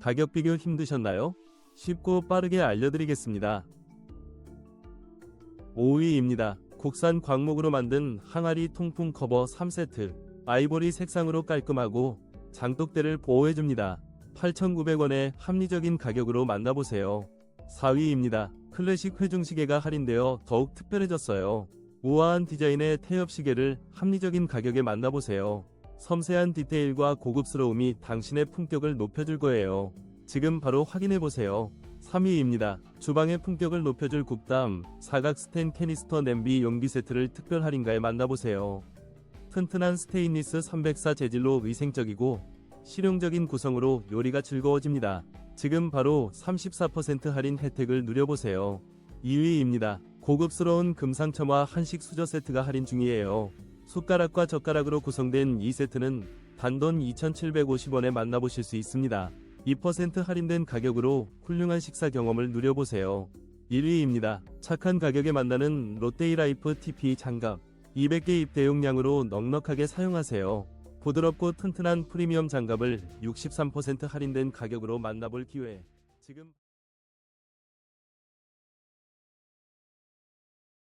가격 비교 힘드셨나요? 쉽고 빠르게 알려드리겠습니다. 5위입니다. 국산 광목으로 만든 항아리 통풍 커버 3세트. 아이보리 색상으로 깔끔하고 장독대를 보호해줍니다. 8,900원의 합리적인 가격으로 만나보세요. 4위입니다. 클래식 회중시계가 할인되어 더욱 특별해졌어요. 우아한 디자인의 태엽 시계를 합리적인 가격에 만나보세요. 섬세한 디테일과 고급스러움이 당신의 품격을 높여줄 거예요. 지금 바로 확인해보세요. 3위입니다. 주방의 품격을 높여줄 굽담 사각 스텐 캐니스터 냄비 용기 세트를 특별 할인가에 만나보세요. 튼튼한 스테인리스 304 재질로 위생적이고 실용적인 구성으로 요리가 즐거워집니다. 지금 바로 34% 할인 혜택을 누려보세요. 2위입니다. 고급스러운 금상첨화 한식 수저 세트가 할인 중이에요. 숟가락과 젓가락으로 구성된 이 세트는 단돈 2,750원에 만나보실 수 있습니다. 2% 할인된 가격으로 훌륭한 식사 경험을 누려보세요. 1위입니다. 착한 가격에 만나는 롯데이라이프 TP 장갑. 200개 입 대용량으로 넉넉하게 사용하세요. 부드럽고 튼튼한 프리미엄 장갑을 63% 할인된 가격으로 만나볼 기회. 지금